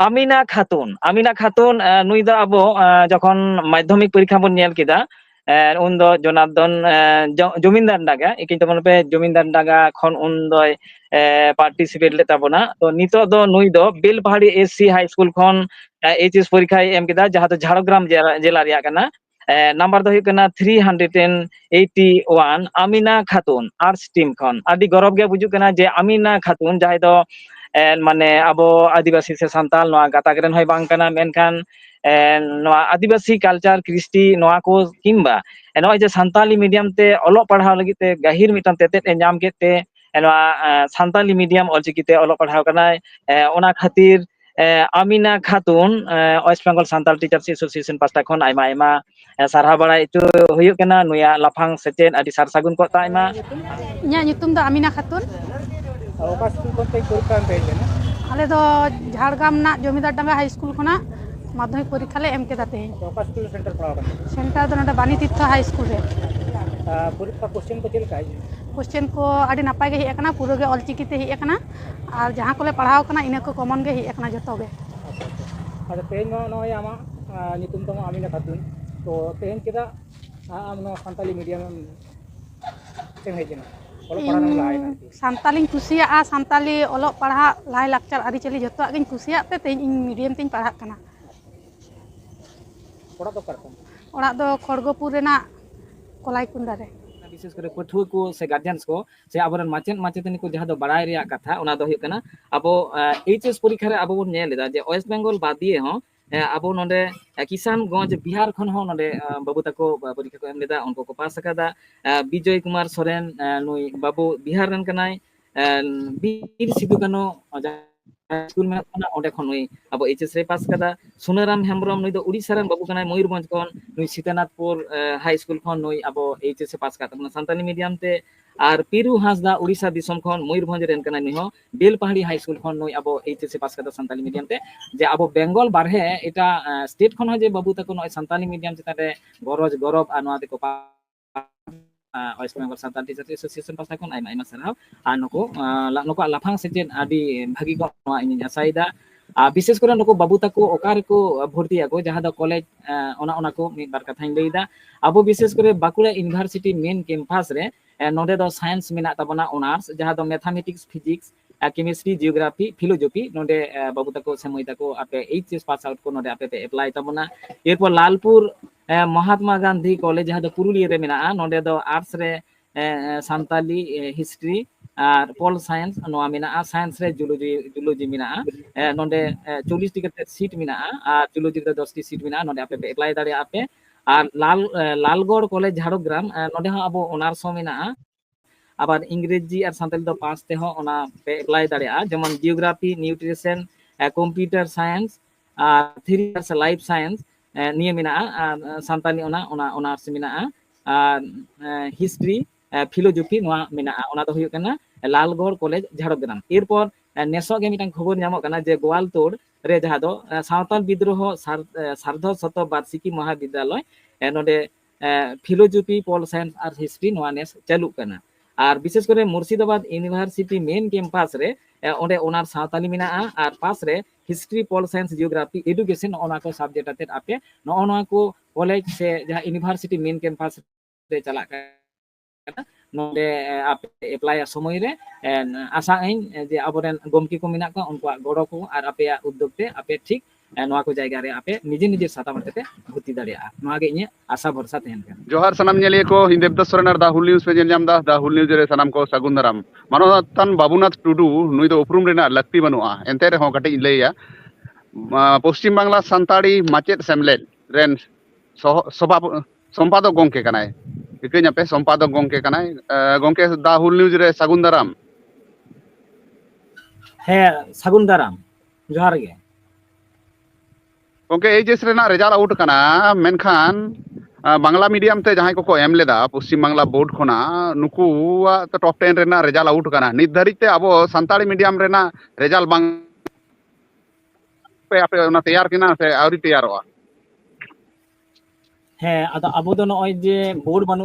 আমিনা খাতুন আমিনা খাতুন নুইদা আবো যখন মাধ্যমিক পরীক্ষা ᱵᱚᱱ ᱧᱮᱞ ᱠᱮᱫᱟ ᱩᱱ ᱫᱚ ᱡᱚᱱᱟᱨᱫᱚᱱ ᱡᱚᱢᱤᱱᱫᱟᱨ ᱰᱟᱜᱟ ᱮᱠᱤᱱ ᱛᱟᱵᱚᱱ ᱯᱮ ᱡᱚᱢᱤᱱᱫᱟᱨ ᱰᱟᱜᱟ ᱠᱷᱚᱱ ᱩᱱ ᱫᱚᱭ পার্টিসিপেট ᱞᱮᱫ ᱛᱟᱵᱚᱱᱟ ᱛᱚ ᱱᱤᱛᱚᱜ ᱫᱚ ᱱᱩᱭ ᱫᱚ ᱵᱮᱞᱯᱟᱦᱟᱲᱤ ᱮᱥᱥᱤ ᱦᱟᱭ ᱥᱠᱩᱞ ᱠᱷᱚᱱ এইচএস ᱯᱚᱨᱤᱠᱷᱟᱭ ᱮᱢ ᱠᱮᱫᱟ ᱡᱟᱦᱟᱸ ᱫᱚ ᱡᱷᱟᱲᱜᱨᱟᱢ ᱡᱮᱞᱟ ᱨᱮᱭᱟᱜ ᱠᱟᱱᱟ নাম্বার ᱫᱚ ᱦᱩᱭᱩᱜ ᱠᱟᱱᱟ 381 আমিনা খাতুন আর্টস টিম ᱠᱷᱚᱱ ᱟᱹᱰᱤ ᱜᱚᱨᱚᱵ ᱜᱮ ᱵᱩᱡᱩᱜ ᱠᱟᱱᱟ ᱡᱮ আমিনা খাতুন ᱡᱟᱦᱟᱸᱭ ᱫᱚ ᱢᱟᱱᱮ ᱟᱵᱚ ᱟᱹᱫᱤᱵᱟᱹᱥᱤ ᱥᱮ ᱥᱟᱱᱛᱟᱲ ᱱᱚᱣᱟ ᱜᱟᱛᱟᱠ ᱨᱮᱱ ᱦᱚᱸᱭ ᱵᱟᱝ ᱠᱟᱱᱟ ᱢᱮᱱᱠᱷᱟᱱ ᱮᱱ ᱱᱚᱣᱟ ᱟᱹᱫᱤᱵᱟᱹᱥᱤ ᱠᱟᱞᱪᱟᱨ ᱠᱨᱤᱥᱴᱤ ᱱᱚᱣᱟ ᱠᱚ ᱠᱤᱝᱵᱟ ᱱᱚᱜᱼᱚᱭ ᱡᱮ ᱥᱟᱱᱛᱟᱞᱤ ᱢᱤᱰᱤᱭᱟᱢ ᱛᱮ ᱚᱞᱚᱜ ᱯᱟᱲᱦᱟᱣ ᱞᱟᱹᱜᱤᱫ ᱛᱮ ᱜᱟᱹᱦᱤᱨ ᱢᱤᱫᱴᱟᱝ ᱛᱮᱛᱮᱫ ᱮ ᱧᱟᱢ ᱠᱮᱫ ᱛᱮ ᱱᱚᱣᱟ ᱥᱟᱱᱛᱟᱞᱤ ᱢᱤᱰᱤᱭᱟᱢ ᱚᱞᱪᱤᱠᱤᱛᱮ ᱚᱞᱚᱜ ᱯᱟᱲᱦᱟᱣ ᱠᱟᱱᱟᱭ ᱚᱱᱟ ᱠᱷᱟᱹᱛᱤᱨ Amina Khatun West Bengal Santal teachers association পাস্টা ᱠᱷᱚᱱ ᱟᱭᱢᱟ ᱟᱭᱢᱟ ᱥᱟᱨᱦᱟᱣ ᱵᱟᱲᱟᱭ ᱦᱚᱪᱚ ᱦᱩᱭᱩᱜ ᱠᱟᱱᱟ ᱱᱩᱭᱟᱜ ᱞᱟᱯᱷᱟᱝ ᱥᱮᱪᱮᱫ ᱟᱹᱰᱤ ᱥᱟᱨ ᱥᱟᱹᱜᱩᱱ ᱠᱚᱜ ᱛᱟᱭ ᱢᱟ ᱤᱧᱟᱹᱜ ᱧᱩᱛᱩᱢ ᱫᱚ ᱟᱢᱤᱱᱟ ᱠᱷᱟᱛᱩᱱ ᱚᱠᱟ ᱥᱠᱩᱞ ᱠᱷᱚᱱ ᱯᱮ ᱯᱚᱨᱤᱠᱠᱷᱟ ᱮᱢ ᱯᱮ ᱦᱮᱡ ᱞᱮᱱᱟ ᱟᱞᱮ ᱫᱚ ᱡᱷᱟᱲᱜᱨᱟᱢ ᱨᱮᱱᱟᱜ ᱡᱚᱢᱤᱫᱟᱨ ᱰᱟᱸᱜᱟ ᱦᱟᱭ ᱥᱠᱩᱞ ᱠᱷᱚᱱᱟᱜ ᱢᱟᱫᱽᱫᱷᱚᱢᱤᱠ ᱯᱚᱨᱤᱠᱠᱷᱟ ᱞᱮ ᱮᱢ ᱠᱮᱫᱟ ᱛᱮᱦᱮᱧ ᱚᱠᱟ ᱥᱠᱩᱞ ᱥᱮᱱᱴᱟᱨ ᱯᱟᱲᱟᱣ ᱠᱟᱱᱟ ᱥᱮᱱᱴᱟᱨ ᱫᱚ ᱱᱚᱰᱮ ᱵᱟᱱᱤ ᱛᱤᱨᱛᱷᱚ ᱦᱟᱭ ᱥᱠᱩᱞ ᱨᱮ ᱯᱚᱨᱤᱠᱠᱷᱟ ᱠᱚᱥᱪᱮᱱ ᱠᱚ ᱪᱮᱫ ᱞᱮᱠᱟ ᱦᱮᱡ ᱠᱚᱥᱪᱮᱱ ᱠᱚ ᱟᱹᱰᱤ ᱱᱟᱯᱟᱭ ᱜᱮ ᱦᱮᱡ ᱟᱠᱟᱱᱟ ᱯᱩᱨᱟᱹ ᱜᱮ ᱚᱞᱪᱤᱠᱤ ᱛᱮ ᱦᱮᱡ ᱟᱠᱟᱱᱟ ᱟᱨ ᱡᱟᱦᱟᱸ ᱠᱚᱞᱮ ᱯᱟᱲᱦᱟᱣ ᱟᱠᱟᱱᱟ ᱤᱱᱟᱹ ᱠᱚ ᱠᱚᱢᱚᱱ ᱜᱮ ᱦᱮᱡ ᱟᱠᱟᱱᱟ ᱡᱚᱛᱚ ᱜᱮ ᱟᱫᱚ ᱛᱮᱦᱮᱧ ᱦᱚᱸ ᱱᱚᱜᱼᱚᱭ ᱟᱢᱟᱜ ᱧᱩᱛᱩᱢ ᱛᱟᱢ ᱟᱢᱤᱱᱟ ᱠᱷᱟᱛᱩᱱ ᱛᱚ ᱛᱮᱦᱮᱧ ᱪᱮᱫᱟᱜ ᱟᱢ ᱱᱚᱣᱟ ᱥᱟᱱᱛᱟᱞᱤ ᱢᱤᱰᱤᱭᱟᱢ ᱮᱢ ᱦᱮᱡ ᱮᱱᱟ सानी कुसिया सानी अलग पढ़ा लाइ लाचार आरी चाली जो कुसिया मीडियम तीन पढ़ा खड़गपुर कलईकुंडा विशेषकर पठुआ को से गार्जियन को से अब माचे माचेतनी को जहाँ बाड़ा कथा अब एच एस परीक्षा अब बोलेदा जे ओस्ट बेंगल बाद दिए हाँ ᱟᱵᱚ ᱱᱚᱰᱮ ᱠᱤᱥᱟᱱᱜᱚᱸᱡᱽ ᱵᱤᱦᱟᱨ ᱠᱷᱚᱱ ᱦᱚᱸ ᱱᱚᱰᱮ ᱵᱟᱹᱵᱩ ᱛᱟᱠᱚ ᱯᱚᱨᱤᱠᱷᱟ ᱠᱚ ᱮᱢ ᱞᱮᱫᱟ ᱩᱱᱠᱩ ᱠᱚ ᱯᱟᱥ ᱟᱠᱟᱫᱟ ᱵᱤᱡᱚᱭ कुमार ᱥᱚᱨᱮᱱ ᱱᱩᱭ ᱵᱟᱹᱵᱩ ᱵᱤᱦᱟᱨ ᱨᱮᱱ ᱠᱟᱱᱟᱭ ᱵᱤᱨ ᱥᱤᱫᱩ ᱠᱟᱹᱱᱩ ᱥᱠᱩᱞ ᱢᱮᱱᱟᱜ ᱛᱟᱵᱚᱱᱟ ᱚᱸᱰᱮ ᱠᱷᱚᱱ ᱱᱩᱭ ᱟᱵᱚ ᱮᱭᱤᱪᱮᱥ ᱨᱮᱭ ᱯᱟᱥ ᱠᱟᱫᱟ ᱥᱩᱱᱟᱨᱟᱢ ᱦᱮᱢᱵᱨᱚᱢ ᱱᱩᱭ ᱫᱚ ᱩᱲᱤᱥᱥᱟ ᱨᱮᱱ ᱵᱟᱹᱵᱩ ᱠᱟᱱᱟᱭ ᱢᱚᱭᱩᱨᱵᱷᱚᱸᱡᱽ ᱠᱷᱚᱱ ᱱᱩᱭ ᱥᱤᱛᱟᱱᱟᱛᱷᱯᱩᱨ ᱦᱟᱭ ᱥᱠᱩᱞ ᱠᱷᱚᱱ ᱱᱩᱭ ᱟᱵᱚ ᱮᱭᱤᱪᱮᱥ ᱮ ᱯᱟᱥ ᱠᱟᱫ ᱛᱟᱵᱚᱱᱟ ᱥᱟᱱᱛᱟᱞᱤ ᱢᱤᱰᱤᱭᱟᱢ ᱛᱮ আর পিরু হাসদা উড়িষ্যা দিশম খন ময়ূরভঞ্জ রেন কানা নিহ বেলপাহাড়ি হাই স্কুল খন নই আবো এইচএস পাস কাদা সান্তালি মিডিয়াম তে যে আবো বেঙ্গল বারহে এটা স্টেট খন যে বাবু তাকো নয় সান্তালি মিডিয়াম চিতারে গরজ গরব আর নয়া দেখো Vice Pemangku Santa di Jati Association Pasai Kun Aima Aima Sarah Aa Nuku Nuku Lapang Sejen Adi Bhagi Ko Nuwa Inya Saida বিশেষ করে নুকু বাবু তাকু অকারেকু ভর্তি আকু যাহা দা কলেজ অনা অনাকু মিদ বার কথাই লইদা আবু বিশেষ করে বাকুড়া ইউনিভার্সিটি মেন ক্যাম্পাস রে নদে দ সায়েন্স মিনা তাবনা অনার্স যাহা দ mathematics physics chemistry geography philosophy ᱱᱚᱰᱮ ᱵᱟᱹᱵᱩ ᱛᱟᱠᱚ ᱥᱮ ᱢᱟᱹᱭ ᱛᱟᱠᱚ ᱟᱯᱮ ᱮᱭᱪ ᱮᱥ ᱯᱟᱥ ᱟᱣᱩᱴ ᱠᱚ ᱱᱚᱰᱮ ᱟᱯᱮ ᱯᱮ ᱮᱯᱞᱟᱭ ᱛᱟᱵᱚᱱᱟ ᱮᱨᱯᱚᱨ ᱞᱟᱞᱯᱩᱨ ᱢᱚᱦᱟᱛᱢᱟ ᱜᱟᱱᱫᱷᱤ ᱠᱚᱞᱮᱡᱽ ᱡᱟᱦᱟᱸ ᱫᱚ ᱯᱩᱨᱩᱞᱤᱭᱟᱹ ᱨᱮ ᱢᱮᱱᱟᱜᱼᱟ ᱱᱚᱰᱮ ᱫᱚ ᱟᱨᱴᱥ ᱨᱮ ᱥᱟᱱᱛᱟᱞᱤ ᱦᱤᱥᱴᱨᱤ আর পল সায়েন্স নোয়া মেনা সায়েন্স রে জুলজি জুলজি মেনা নন্ডে 40 টি কাতে সিট মেনা আর জুলজি রে 10 টি সিট মেনা নন্ডে আপে এপ্লাই দাঁড়ে আপে আর লাল লালগড় কলেজ ঝাড়গ্রাম নন্ডে হা আবো অনার্স মেনা আবার ইংরেজি আর সাঁতালি তো পাঁচ ᱛᱮᱦᱚᱸ ᱚᱱᱟ ᱯᱮ ᱮᱯᱞᱟᱭ ᱫᱟᱲᱮᱭᱟᱜᱼᱟ ᱡᱮᱢᱚᱱ ᱡᱤᱭᱳᱜᱨᱟᱯᱷᱤ ᱱᱤউᱴ্ᱨᱤᱥᱚᱱ ᱠᱚᱢᱯᱤউᱴᱟᱨ ᱥᱟᱭᱮᱱᱥ ᱟᱨ ᱛᱷᱤᱨᱤ ᱟᱨ ᱞᱟᱭᱤᱯ নিয়ে মেনাআ আর সাঁতালি ওনা ওনা অনার্স মেনাআ আর হিস্ট্রি ফিলোজফি নোয়া মেনাআ ওনা দো হুয়ুগ কানা, লালগড় কলেজ ঝাড়গ্রাম। এরপর নেসগ মিটান খবর নামক কানা যে গোয়ালতোর রে যাহা দো সাঁওতাল বিদ্রোহ সার্ধ শত বার্ষিকী মহাবিদ্যালয় নোডে ফিলোজফি পল সায়েন্স আর হিস্ট্রি নোয়া নেস চালুগ কানা। ᱟᱨ ᱵᱤᱥᱮᱥ ᱠᱚᱨᱮ ᱢᱩᱨᱥᱤᱫᱟᱵᱟᱫ ᱤᱭᱩᱱᱤᱵᱷᱟᱨᱥᱤᱴᱤ ᱢᱮᱱ ᱠᱮᱢᱯᱟᱥ ᱨᱮ ᱚᱸᱰᱮ ᱚᱱᱟᱨ ᱥᱟᱶᱛᱟᱞᱤ ᱢᱮᱱᱟᱜᱼᱟ ᱟᱨ ᱯᱟᱥᱨᱮ history pol science geography education ᱱᱚᱜᱼᱚᱱᱟ ᱠᱚ ᱥᱟᱵᱡᱮᱠᱴ ᱟᱛᱮᱫ ᱟᱯᱮ ᱱᱚᱜᱼᱚ ᱱᱚᱣᱟ ᱠᱚ ᱠᱚᱞᱮᱡᱽ ᱥᱮ ᱡᱟᱦᱟᱸ ᱤᱭᱩᱱᱤᱵᱷᱟᱨᱥᱤᱴᱤ ᱢᱮᱱ ᱠᱮᱢᱯᱟᱥ ᱨᱮ ᱪᱟᱞᱟᱜ ᱠᱟᱱᱟ ᱱᱚᱰᱮ ᱟᱯᱮ ᱮᱯᱞᱟᱭᱟ ᱥᱚᱢᱚᱭ ᱨᱮ ᱟᱥᱟᱜ ᱟᱹᱧ ᱡᱮ ᱟᱵᱚᱨᱮᱱ ᱜᱚᱢᱠᱮ ᱠᱚ ᱢᱮᱱᱟᱜ ᱠᱚᱣᱟ ᱩᱱᱠᱩᱣᱟᱜ ᱜᱚᱲᱚ ᱠᱚ ᱟᱨ ᱟᱯᱮᱭᱟᱜ ᱩᱫᱽᱫᱳᱜᱽ ᱛᱮ ᱟᱯᱮ ᱴᱷᱤᱠ ᱱᱚᱣᱟ ᱠᱚ ᱡᱟᱭᱜᱟ ᱨᱮ ᱟᱯᱮ ᱱᱤᱡᱮ ᱱᱤᱡᱮ ᱥᱟᱛᱟᱢ ᱛᱮᱯᱮ ᱵᱷᱩᱨᱛᱤ ᱫᱟᱲᱮᱭᱟᱜᱼᱟ ᱱᱚᱣᱟ ᱜᱮ ᱤᱧᱟᱹᱜ ᱟᱥᱟ ᱵᱷᱚᱨᱥᱟ ᱛᱟᱦᱮᱱ ᱠᱟᱱᱟ ᱡᱚᱦᱟᱨ ᱥᱟᱱᱟᱢ ᱧᱮᱞᱤᱭᱟᱹ ᱠᱚ ᱤᱧ ᱫᱮᱵᱫᱟᱥ ᱥᱚᱨᱮᱱ ᱟᱨ ᱫᱟ ᱦᱩᱞ ᱱᱤᱭᱩᱡ ᱯᱮ ᱧᱮᱞ ᱧᱟᱢ ᱫᱟ ᱫᱟ ᱦᱩᱞ ᱱᱤᱭᱩᱡ ᱨᱮ ᱥᱟᱱᱟᱢ ᱠᱚ ᱥᱟᱹᱜᱩᱱ ᱫᱟᱨᱟᱢ ᱢᱟᱱᱚᱛᱟᱱ ᱵᱟᱵᱩᱱᱟᱛᱷ ᱴᱩᱰᱩ ᱱᱩᱭ ᱫᱚ ᱩᱯᱨᱩᱢ ᱨᱮᱱᱟᱜ ᱞᱟᱹᱠᱛᱤ ᱵᱟᱹᱱᱩᱜᱼᱟ ᱮᱱᱛᱮ ᱨᱮᱦᱚᱸ ᱠᱟᱹᱴᱤᱡ ᱤᱧ ᱞᱟᱹᱭᱟ ᱯᱚᱥᱪᱤᱢ ᱵᱟᱝᱞᱟ ᱥᱟᱱᱛᱟᱲᱤ ᱢᱟᱪᱮᱫ ᱥᱮᱢᱞᱮᱫ ᱨᱮᱱ ᱥᱚᱵᱷᱟ ᱥᱚᱢᱯᱟᱫᱚᱠ ᱜᱚᱝᱠᱮ ᱠᱟᱱᱟᱭ ᱴᱷᱤᱠᱟᱹᱧ ᱟᱯᱮ ᱥᱚᱢᱯᱟᱫᱚᱠ ᱜᱚᱝᱠᱮ ᱠᱟᱱᱟᱭ ᱜᱚᱝᱠᱮ ᱫᱟ ᱦᱩᱞ ᱱᱤᱭᱩᱡ ᱨᱮ ᱥᱟᱹᱜᱩᱱ ᱫᱟᱨᱟᱢ ᱦᱮᱸ ᱥᱟᱹᱜᱩᱱ ᱫᱟᱨᱟᱢ ᱡᱚᱦᱟᱨ ᱜᱮ गे ए जिस रेजाल आउट कर बांगला मीडियम ते जहाँ को एम लेदा, पश्चिम बांगला बोर्ड खोना नुकु टॉप टेन तो रेना रेजाल आउट करना नित धरी ते अब संताली मीडियम रेना रेजाल बांग पे आपे उन्हें तैयार से आवरी तैयार हुआ। হ্যাঁ আদা আবু দন ওই যে বোর্ড বানু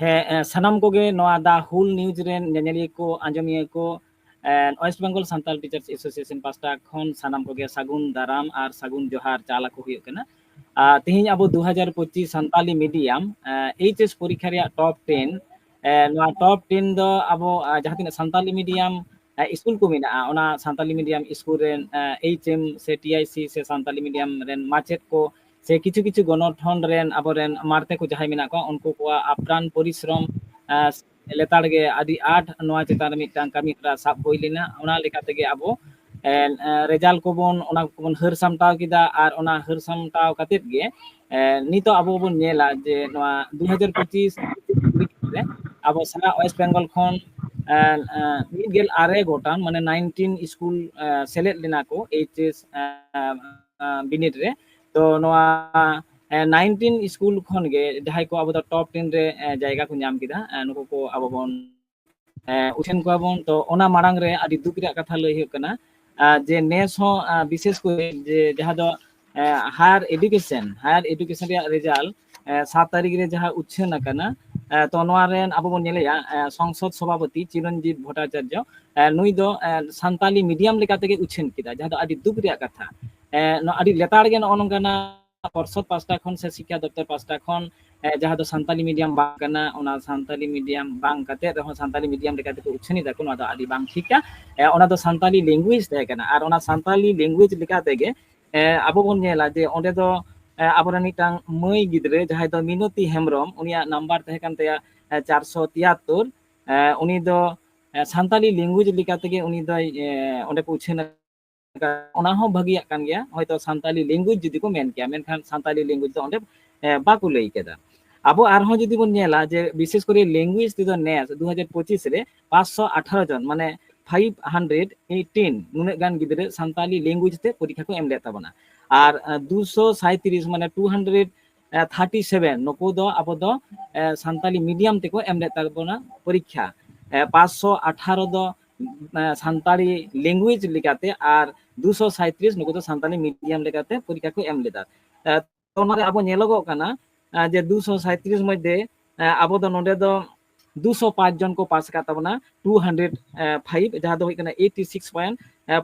ᱥᱟᱱᱟᱢ ᱠᱚᱜᱮ ᱱᱚᱣᱟ ᱫᱟ ᱦᱩᱞ ᱱᱤᱭᱩᱡ ᱨᱮᱱ ᱧᱮᱧᱮᱞᱤᱭᱟᱹ ᱠᱚ ᱟᱸᱡᱚᱢᱤᱭᱟᱹ ᱠᱚ West Bengal Santal teachers association ᱯᱟᱥᱴᱟ ᱠᱷᱚᱱ ᱥᱟᱱᱟᱢ ᱠᱚᱜᱮ ᱥᱟᱹᱜᱩᱱ ᱫᱟᱨᱟᱢ ᱟᱨ ᱥᱟᱹᱜᱩᱱ ᱡᱚᱦᱟᱨ ᱪᱟᱞ ᱟᱠᱚ ᱦᱩᱭᱩᱜ ᱠᱟᱱᱟ ᱟᱨ ᱛᱮᱦᱮᱧ ᱟᱵᱚ 2025 ᱥᱟᱱᱛᱟᱞᱤ ᱢᱤᱰᱤᱭᱟᱢ এইচএস ᱯᱚᱨᱤᱠᱷᱟ ᱨᱮᱭᱟᱜ ᱴᱚᱯ 10 ᱱᱚᱣᱟ ᱴᱚᱯ 10 ᱫᱚ ᱟᱵᱚ ᱡᱟᱦᱟᱸ ᱛᱤᱱᱟᱹᱜ ᱥᱟᱱᱛᱟᱞᱤ ᱢᱤᱰᱤᱭᱟᱢ স্কুল ᱠᱚ ᱢᱮᱱᱟᱜᱼᱟ ᱚᱱᱟ ᱥᱟᱱᱛᱟᱞᱤ ᱢᱤᱰᱤᱭᱟᱢ স্কুᱞ ᱨᱮᱱ এইᱪ ᱮᱢ ᱥᱮ ᱴᱤ ᱟᱭ ᱥᱤ ᱥᱮ ᱥᱟᱱᱛᱟᱞᱤ ᱢᱤᱰᱤᱭᱟᱢ ᱨᱮᱱ ᱢᱟᱪᱮᱫ ᱠᱚ ᱥᱮ ᱠᱤᱪᱷᱩ ᱠᱤᱪᱷᱩ ᱜᱚᱱᱚᱴᱷᱚᱱ ᱨᱮᱱ ᱟᱵᱚᱨᱮᱱ ᱢᱟᱨᱛᱮ ᱠᱚ ᱡᱟᱦᱟᱸᱭ ᱢᱮᱱᱟᱜ ᱠᱚᱣᱟ ᱩᱱᱠᱩ ᱠᱚᱣᱟᱜ ᱟᱯᱨᱟᱱ ᱯᱚᱨᱤᱥᱨᱚᱢ ᱞᱮᱛᱟᱲ ᱜᱮ ᱟᱹᱰᱤ ᱟᱸᱴ ᱱᱚᱣᱟ ᱪᱮᱛᱟᱱ ᱨᱮ ᱢᱤᱫᱴᱟᱝ ᱠᱟᱹᱢᱤ ᱦᱚᱨᱟ ᱥᱟᱵ ᱦᱩᱭ ᱞᱮᱱᱟ ᱚᱱᱟ ᱞᱮᱠᱟ ᱛᱮᱜᱮ ᱟᱵᱚ ᱨᱮᱡᱟᱞ ᱠᱚᱵᱚᱱ ᱚᱱᱟ ᱠᱚᱵᱚᱱ ᱦᱟᱹᱨ ᱥᱟᱢᱴᱟᱣ ᱠᱮᱫᱟ ᱟᱨ ᱚᱱᱟ ᱦᱟᱹᱨ ᱥᱟᱢᱴᱟᱣ ᱠᱟᱛᱮᱫ ᱜᱮ ᱱᱤᱛᱚᱜ ᱟᱵᱚ ᱵᱚᱱ ᱧᱮᱞᱟ ᱡᱮ ᱱᱚᱣᱟ 2025 ᱨᱮ ᱟᱵᱚ ᱥᱟᱨᱟ ᱳᱭᱮᱥᱴ ᱵᱮᱝᱜᱚᱞ ᱠᱷᱚᱱ ᱢᱤᱫᱜᱮᱞ ᱟᱨᱮ ᱜᱚᱴᱟᱝ ᱢᱟᱱᱮ 19 ᱥᱠᱩᱞ ᱥᱮᱞᱮᱫ ᱞᱮᱱᱟ ᱠᱚ ᱮᱭᱤᱪ ᱮᱥ ᱵᱤᱱᱤᱰ ᱨᱮ তো ᱱᱚᱣᱟ 19 স্কুল ᱠᱷᱚᱱ ᱜᱮ ᱡᱟᱦᱟᱸᱭ ᱠᱚ ᱟᱵᱚ ᱫᱚ ᱴᱚᱯ 10 ᱨᱮ ᱡᱟᱭᱜᱟ ᱠᱚ ᱧᱟᱢ ᱠᱮᱫᱟ ᱱᱩᱠᱩ ᱠᱚ ᱟᱵᱚ ᱵᱚᱱ ᱩᱪᱷᱟᱹᱱ ᱠᱚᱣᱟ ᱵᱚᱱ ᱛᱚ ᱚᱱᱟ ᱢᱟᱲᱟᱝ ᱨᱮ ᱟᱹᱰᱤ ᱫᱩᱠ ᱨᱮᱭᱟᱜ ᱠᱟᱛᱷᱟ ᱞᱟᱹᱭ ᱦᱩᱭᱩᱜ ᱠᱟᱱᱟ ᱡᱮ ᱱᱮᱥ ᱦᱚᱸ ᱵᱤᱥᱮᱥ ᱠᱚᱨᱮ ᱡᱮ ᱡᱟᱦᱟᱸ ᱫᱚ হায়ার এডুকেশন হায়ার এডুকেশন ᱨᱮᱭᱟᱜ রেজাল্ট সাত তারিখ রে যাহা উচ্ছেন আকানা তো ᱱᱚᱣᱟ ᱨᱮᱱ ᱟᱵᱚ ᱵᱚᱱ ᱧᱮᱞᱮᱭᱟ ᱥᱚᱝᱥᱚᱫ ᱥᱚᱵᱷᱟᱯᱚᱛᱤ ᱪᱤᱨᱚᱧᱡᱤᱛ ᱵᱷᱚᱴᱟᱪᱟᱨᱡᱚ ᱱᱩᱭ ᱫᱚ ᱥᱟᱱᱛᱟᱞᱤ ᱢᱤᱰᱤᱭᱟᱢ ᱞᱮᱠᱟ ᱛᱮᱜᱮ ᱩᱪᱷᱟᱹᱱ ᱠᱮᱫᱟ ᱡᱟᱦᱟᱸ ᱫᱚ ᱟᱹᱰᱤ ᱫᱩᱠ ᱨᱮᱭᱟᱜ ᱠᱟᱛᱷᱟ ᱟᱹᱰᱤ ᱞᱮᱛᱟᱲ ᱜᱮ ᱱᱚᱜᱼᱚ ᱱᱚᱝᱠᱟᱱᱟᱜ ᱯᱚᱨᱥᱚᱫ ᱯᱟᱥᱴᱟ ᱠᱷᱚᱱ ᱥᱮ ᱥᱤᱠᱠᱷᱟ ᱫᱚᱯᱛᱚᱨ ᱯᱟᱥᱴᱟ ᱠᱷᱚᱱ ᱡᱟᱦᱟᱸ ᱫᱚ ᱥᱟᱱᱛᱟᱞᱤ ᱢᱤᱰᱤᱭᱟᱢ ᱵᱟᱝ ᱠᱟᱱᱟ ᱚᱱᱟ ᱥᱟᱱᱛᱟᱞᱤ ᱢᱤᱰᱤᱭᱟᱢ ᱵᱟᱝ ᱠᱟᱛᱮ ᱨᱮᱦᱚᱸ ᱥᱟᱱᱛᱟᱞᱤ ᱢᱤᱰᱤᱭᱟᱢ ᱞᱮᱠᱟ ᱛᱮᱠᱚ ᱩᱪᱷᱟᱹᱱ ᱮᱫᱟ ᱠᱚ ᱱᱚᱣᱟ ᱫᱚ ᱟᱹᱰᱤ ᱵᱟᱝ ᱴᱷᱤᱠᱟ ᱚᱱᱟ ᱫᱚ ᱥᱟᱱᱛᱟᱞᱤ ᱞᱮᱝᱜᱩᱭᱮᱡ ᱛᱟᱦᱮᱸ ᱠᱟᱱᱟ ᱟᱨ ᱚᱱᱟ ᱥᱟᱱᱛᱟᱞᱤ ᱞᱮᱝᱜᱩᱭᱮᱡ ᱞᱮᱠᱟ ᱛᱮᱜᱮ ᱟᱵᱚ ᱵᱚᱱ ᱧᱮᱞᱟ ᱡᱮ ᱚᱸᱰᱮ ᱫᱚ ᱟᱵᱚᱨᱮᱱ ᱢᱤᱫᱴᱟᱝ ᱢᱟᱹᱭ ᱜᱤᱫᱽᱨᱟᱹ ᱡᱟᱦᱟᱸᱭ ᱫᱚ ᱢᱤᱱᱚᱛᱤ ᱦᱮᱢᱵᱨᱚᱢ ᱩᱱᱤᱭᱟᱜ ᱱᱟᱢᱵᱟᱨ ᱛᱟᱦᱮᱸ ᱠᱟᱱ ᱛᱟᱭᱟ ᱪᱟᱨᱥᱚ ᱛᱤᱭᱟᱛᱛᱳᱨ ᱩᱱᱤ ᱫᱚ ᱥᱟᱱᱛᱟᱞᱤ ᱞᱮᱝᱜᱩᱭᱮᱡ ᱞᱮᱠᱟ ᱛᱮᱜᱮ ᱩᱱᱤ ᱫᱚᱭ ᱚᱸᱰᱮ ᱠᱚ ᱩᱪᱷᱟᱹᱱ ᱚᱱᱟ ᱦᱚᱸ ᱵᱷᱟᱹᱜᱤᱭᱟᱜ ᱠᱟᱱ ᱜᱮᱭᱟ ᱦᱚᱭᱛᱚ ᱥᱟᱱᱛᱟᱞᱤ ᱞᱮᱝᱜᱩᱭᱮᱡ ᱡᱩᱫᱤ ᱠᱚ ᱢᱮᱱ ᱠᱮᱭᱟ ᱢᱮᱱᱠᱷᱟᱱ ᱥᱟᱱᱛᱟᱞᱤ ᱞᱮᱝᱜᱩᱭᱮᱡ ᱫᱚ ᱚᱸᱰᱮ ᱵᱟᱠᱚ ᱞᱟᱹᱭ ᱠᱮᱫᱟ ᱟᱵᱚ ᱟᱨᱦᱚᱸ ᱡᱩᱫᱤ ᱵᱚᱱ ᱧᱮᱞᱟ ᱡᱮ ᱵᱤᱥᱮᱥ ᱠᱚᱨᱮ ᱞᱮᱝᱜᱩᱭᱮᱡ ᱛᱮᱫᱚ ᱱᱮᱥ ᱫᱩ ᱦᱟᱡᱟᱨ ᱯᱚᱸᱪᱤᱥ ᱨᱮ ᱯᱟᱸচᱥᱚ ᱟᱴᱷᱟᱨᱚ ᱡᱚᱱ ᱢᱟᱱᱮ ᱯᱷᱟᱭᱤᱵ ᱦᱟᱱᱰᱨᱮᱰ ᱮᱭᱤᱴᱤᱱ ᱱᱩᱱᱟᱹᱜ ᱜᱟᱱ ᱜᱤᱫᱽᱨᱟᱹ ᱥᱟᱱᱛᱟᱞᱤ ᱞᱮᱝᱜᱩᱭᱮᱡ ᱛᱮ ᱯᱚᱨᱤᱠᱷᱟ ᱠᱚ ᱮᱢ ᱞᱮᱫ ᱛᱟᱵᱚᱱᱟ ᱟᱨ ᱫᱩᱥᱚ ᱥᱟᱸᱭᱛᱨᱤᱥ ᱢᱟᱱᱮ ᱴᱩ ᱦᱟᱱᱰᱨᱮᱰ ᱛᱷᱟᱨᱴᱤ ᱥᱮᱵᱷᱮᱱ ᱱᱩᱠᱩ ᱫᱚ ᱟᱵᱚ ᱫᱚ ᱥᱟᱱᱛᱟᱞᱤ ᱢᱤᱰᱤᱭᱟᱢ ᱛᱮᱠᱚ ᱮᱢ ᱞᱮᱫ ᱛᱟᱵᱚᱱᱟ ᱯᱚᱨᱤᱠᱷᱟ ᱯᱟᱸᱪᱥᱚ ᱟᱴᱷᱟᱨᱚ ᱫᱚ सानी लैंगुएज लेकाते दुशो सैंतीस नुक सानी मीडियम लेकाते परीक्षा को लेदा तो अब नलगोना जे दुशो सैंतीस मध्य अब दुशो पाँच जन को पास का टू हंड्रेड फाइव जहाँ eighty six point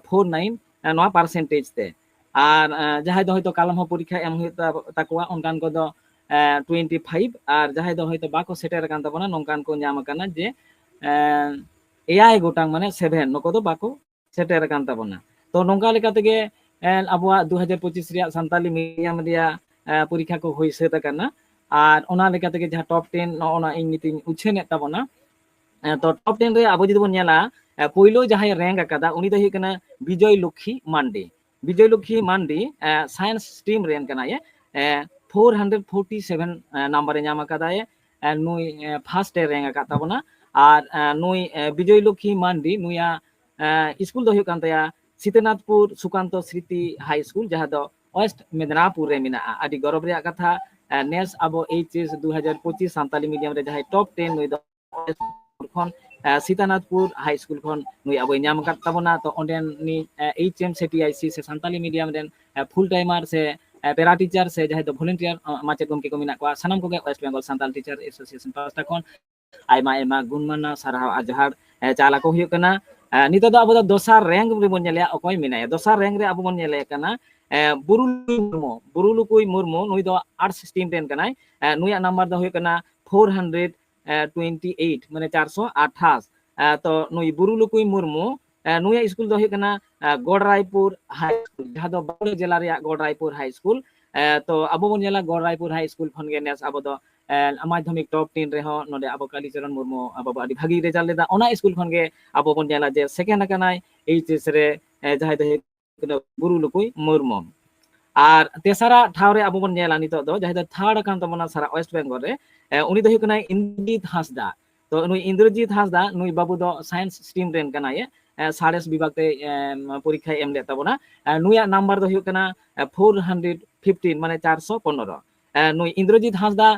four nine percentage ते और जहाँ तो कलम परीक्षा एम होता उनकान को ट्वेंटी फाइव और जहाँ तो बाको सेटेर नौकान को जे ᱮᱭᱟᱭ ᱜᱚᱴᱟᱝ ᱢᱟᱱᱮ 7 ᱱᱩᱠᱩ ᱫᱚ ᱵᱟᱠᱚ ᱥᱮᱴᱮᱨ ᱟᱠᱟᱱ ᱛᱟᱵᱚᱱᱟ ᱛᱚ ᱱᱚᱝᱠᱟ ᱞᱮᱠᱟ ᱛᱮᱜᱮ ᱟᱵᱚᱣᱟᱜ 2025 ᱨᱮᱭᱟᱜ ᱥᱟᱱᱛᱟᱞᱤ ᱢᱤᱰᱤᱭᱟᱢ ᱨᱮᱭᱟᱜ পরীক্ষা ᱠᱚ ᱦᱩᱭ ᱥᱟᱹᱛ ᱟᱠᱟᱱᱟ আর ᱚᱱᱟ ᱞᱮᱠᱟ ᱛᱮᱜᱮ ᱡᱟᱦᱟᱸ ᱴᱚᱯ 10 ᱱᱚᱜᱼᱚᱱᱟ ᱤᱧ ᱱᱤᱛᱤᱧ ᱩᱪᱷᱟᱹᱱᱮᱫ ᱛᱟᱵᱚᱱᱟ তো টপ 10 রে আবো যদি বন নেলা পয়লো যাহাই র্যাঙ্ক আকাদা উনি ᱫᱚ ᱦᱩᱭᱩᱜ ᱠᱟᱱᱟ বিজয় লক্ষ্মী মান্ডি বিজয় Lakshmi mandi science stream rain ᱠᱟᱱᱟᱭ 447 নাম্বারে ᱧᱟᱢ ᱟᱠᱟᱫᱟᱭ নুই ফার্স্ট এ র্যাঙ্ক আকাদ তাবনা ᱟᱨ ᱱᱩᱭ ᱵᱤᱡᱚᱭ ᱞᱚᱠᱷᱤ ᱢᱟᱱᱰᱤ ᱱᱩᱭᱟ ᱥᱠᱩᱞ ᱫᱚ ᱦᱩᱭᱩᱜ ᱠᱟᱱ ᱛᱟᱭᱟ ᱥᱤᱛᱟᱱᱟᱛᱷᱯᱩᱨ ᱥᱩᱠᱟᱱᱛᱚ ᱥᱨᱤᱛᱤ ᱦᱟᱭ ᱥᱠᱩᱞ ᱡᱟᱦᱟᱸ ᱫᱚ ᱳᱭᱮᱥᱴ ᱢᱮᱫᱽᱱᱟᱯᱩᱨ ᱨᱮ ᱢᱮᱱᱟᱜᱼᱟ ᱟᱹᱰᱤ ᱜᱚᱨᱚᱵ ᱨᱮᱭᱟᱜ ᱠᱟᱛᱷᱟ ᱱᱮᱥ ᱟᱵᱚ এইᱪᱮᱥ 2025 ᱥᱟᱱᱛᱟᱞᱤ ᱢᱤᱰᱤᱭᱟᱢ ᱨᱮ ᱡᱟᱦᱟᱸᱭ টপ 10 ᱱᱩᱭ ᱫᱚ ᱠᱷᱚᱱ সীতানাথপুর হাই স্কুল খন নুই আবো নাম কাট তাবনা তো অন্ডেন নি এইচএম সে টিআইসি সে সান্তালি মিডিয়াম রেন ফুল টাইমার সে পেরা টিচার সে যাহাই তো ভলেন্টিয়ার মাচেদ গমকে কো মিনা কোয়া সানাম কোগে West Bengal Santal teacher association পাঁচটা খন ᱟᱭᱢᱟ ᱟᱭᱢᱟ ᱜᱩᱱᱢᱟᱱᱟᱣ ᱥᱟᱨᱦᱟᱣ ᱟᱨ ᱡᱚᱦᱟᱨ ᱪᱟᱞᱟ ᱠᱚ ᱦᱩᱭᱩᱜ ᱠᱟᱱᱟ ᱱᱤᱛᱚᱜ ᱫᱚ ᱟᱵᱚ ᱫᱚ ᱫᱚᱥᱟᱨ ᱨᱮᱝᱠ ᱨᱮᱵᱚᱱ ᱧᱮᱞᱮᱭᱟ ᱚᱠᱚᱭ ᱢᱮᱱᱟᱭᱟ ᱫᱚᱥᱟᱨ ᱨᱮᱝᱠ ᱨᱮ ᱟᱵᱚ ᱵᱚᱱ ᱧᱮᱞᱮ ᱠᱟᱱᱟ ᱵᱩᱨᱩᱞᱩᱠᱩᱭ ᱢᱩᱨᱢᱩ ᱵᱩᱨᱩᱞᱩᱠᱩᱭ ᱢᱩᱨᱢᱩ ᱱᱩᱭ ᱫᱚ ᱟᱨᱴᱥ ᱥᱴᱤᱢ ᱨᱮᱱ ᱠᱟᱱᱟᱭ ᱱᱩᱭᱟᱜ ᱱᱟᱢᱵᱟᱨ ᱫᱚ ᱦᱩᱭᱩᱜ ᱠᱟᱱᱟ ᱯᱷᱳᱨ ᱦᱟᱱᱰᱨᱮᱰ ᱴᱩᱭᱮᱱᱴᱤ ᱮᱭᱤᱴ ᱢᱟᱱᱮ ᱪᱟᱨᱥᱚ ᱟᱴᱷᱟᱥ ᱛᱚ ᱱᱩᱭ ᱵᱩᱨᱩᱞᱩᱠᱩᱭ ᱢᱩᱨᱢᱩ ᱱᱩᱭᱟᱜ ᱥᱠᱩᱞ ᱫᱚ ᱦᱩᱭᱩᱜ ᱠᱟᱱᱟ ᱜᱚᱰᱨᱟᱭᱯᱩᱨ ᱦᱟᱭ ᱥᱠᱩᱞ ᱡᱟᱦᱟᱸ ᱫᱚ ᱵᱟᱸᱠᱩᱲᱟ ᱡᱮᱞᱟ ᱨᱮᱭᱟᱜ ᱜᱚᱰᱨᱟᱭᱯᱩᱨ ᱦᱟᱭ ᱥᱠᱩᱞ ᱛᱚ ᱟᱵᱚ ᱵᱚᱱ ᱧᱮᱞᱟ ᱜᱚᱰᱨᱟᱭᱯᱩᱨ ᱦᱟᱭ ᱥᱠᱩᱞ ᱠᱷᱚᱱ ᱜᱮ ᱱᱮᱥ ᱟᱵᱚ ᱫᱚ ᱢᱟᱫᱽᱫᱷᱚᱢᱤᱠ ᱴᱚᱯ 10 ᱨᱮᱦᱚᱸ ᱱᱚᱰᱮ ᱟᱵᱚ ᱠᱟᱞᱤᱪᱚᱨᱚᱱ ᱢᱩᱨᱢᱩ ᱟᱵᱚ ᱟᱹᱰᱤ ᱵᱷᱟᱹᱜᱤ ᱨᱮᱡᱟᱞᱴ ᱞᱮᱫᱟ ᱚᱱᱟ ᱥᱠᱩᱞ ᱠᱷᱚᱱ ᱜᱮ ᱟᱵᱚ ᱵᱚᱱ ᱧᱮᱞᱟ ᱡᱮ ᱥᱮᱠᱮᱱᱰ ᱟᱠᱟᱱᱟᱭ ᱮᱭᱤᱪᱮᱥ ᱨᱮ ᱡᱟᱦᱟᱸᱭ ᱫᱚ ᱦᱩᱭᱩᱜ ᱠᱟᱱᱟ ᱜᱩᱨᱩ ᱞᱩᱠᱩᱭ ᱢᱩᱨᱢᱩ আর তেসারা ঠাউরে আবু বন নেলা নিতো দো যাহে থার্ড কান তমনা সারা ওয়েস্ট বেঙ্গল রে উনি দহি কনাই ইন্দ্রজিৎ হাসদা তো নুই ইন্দ্রজিৎ হাসদা নুই বাবু দো সায়েন্স স্ট্রিম রেন কনাই সাড়েস বিভাগ তে পরীক্ষা এম লে তবনা নুয়া নাম্বার দো হই কনা 415 মানে 415 নুই ইন্দ্রজিৎ হাসদা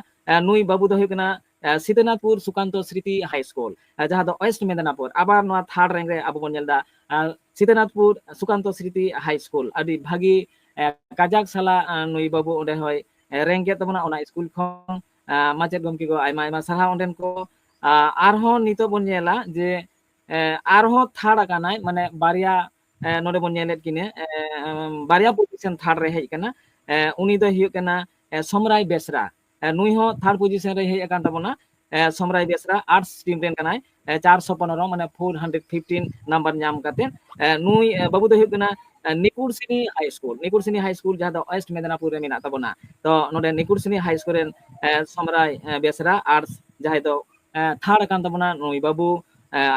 ᱱᱩᱭ ᱵᱟᱹᱵᱩ ᱫᱚ ᱦᱩᱭᱩᱜ ᱠᱟᱱᱟ ᱥᱤᱛᱟᱹᱱᱟᱛᱷᱯᱩᱨ ᱥᱩᱠᱟᱱᱛᱚ ᱥᱨᱤᱛᱤ ᱦᱟᱭ ᱥᱠᱩᱞ ᱡᱟᱦᱟᱸ ᱫᱚ ᱳᱭᱮᱥᱴ ᱢᱮᱫᱽᱱᱟᱯᱩᱨ ᱟᱵᱟᱨ ᱱᱚᱣᱟ ᱛᱷᱟᱨᱰ ᱨᱮᱝᱠ ᱨᱮ ᱟᱵᱚ ᱵᱚᱱ ᱧᱮᱞ ᱮᱫᱟ ᱥᱤᱛᱟᱹᱱᱟᱛᱷᱯᱩᱨ ᱥᱩᱠᱟᱱᱛᱚ ᱥᱨᱤᱛᱤ ᱦᱟᱭ ᱥᱠᱩᱞ ᱟᱹᱰᱤ ᱵᱷᱟᱹᱜᱤ ᱠᱟᱡᱟᱠ ᱥᱟᱞᱟᱜ ᱱᱩᱭ ᱵᱟᱹᱵᱩ ᱚᱸᱰᱮ ᱦᱚᱸᱭ ᱨᱮᱝᱠ ᱠᱮᱫ ᱛᱟᱵᱚᱱᱟ ᱚᱱᱟ ᱥᱠᱩᱞ ᱠᱷᱚᱱ ᱢᱟᱪᱮᱫ ᱜᱚᱢᱠᱮ ᱠᱚ ᱟᱭᱢᱟ ᱟᱭᱢᱟ ᱥᱟᱨᱦᱟᱣ ᱚᱸᱰᱮᱱ ᱠᱚ ᱟᱨᱦᱚᱸ ᱱᱤᱛᱚᱜ ᱵᱚᱱ ᱧᱮᱞᱟ ᱡᱮ ᱟᱨᱦᱚᱸ ᱛᱷᱟᱨᱰ ᱟᱠᱟᱱᱟᱭ ᱢᱟᱱᱮ ᱵᱟᱨᱭᱟ ᱱᱚᱰᱮ ᱵᱚᱱ ᱧᱮᱞᱮᱫ ᱠᱤᱱᱟᱹ ᱵᱟᱨᱭᱟ ᱯᱚজিশন ᱛᱷᱟᱨᱰ ᱨᱮ ᱦᱮᱡ ᱟᱠᱟᱱᱟ ᱩᱱᱤ ᱫᱚᱭ ᱦᱩᱭᱩᱜ ᱠᱟᱱᱟ ᱥᱚᱢᱨᱟᱭ ᱵᱮᱥᱨᱟ ᱱᱩᱭ ᱦᱚᱸ ᱛᱷᱟᱨᱰ ᱯᱚᱡᱤᱥᱚᱱ ᱨᱮ ᱦᱮᱡ ᱟᱠᱟᱱ ᱛᱟᱵᱚᱱᱟ ᱥᱚᱢᱨᱟᱭ ᱵᱮᱥᱨᱟ ᱟᱨᱴᱥ ᱴᱤᱢ ᱨᱮᱱ ᱠᱟᱱᱟᱭ ᱪᱟᱨᱥᱚ ᱯᱚᱱᱮᱨᱚ ᱢᱟᱱᱮ ᱯᱷᱳᱨ ᱦᱟᱱᱰᱨᱮᱰ ᱯᱷᱤᱯᱴᱤᱱ ᱱᱟᱢᱵᱟᱨ ᱧᱟᱢ ᱠᱟᱛᱮ ᱱᱩᱭ ᱵᱟᱹᱵᱩ ᱫᱚ ᱦᱩᱭᱩᱜ ᱠᱟᱱᱟ Nikursini high school Nikursini high school যাহা ওয়েস্ট মেদিনীপুর রে মেনা তাবনা তো নডে নিকুরসিনি হাই স্কুল রেন সমরাই বেসরা আর্টস যাহাই দো থার্ড কান তাবনা নই বাবু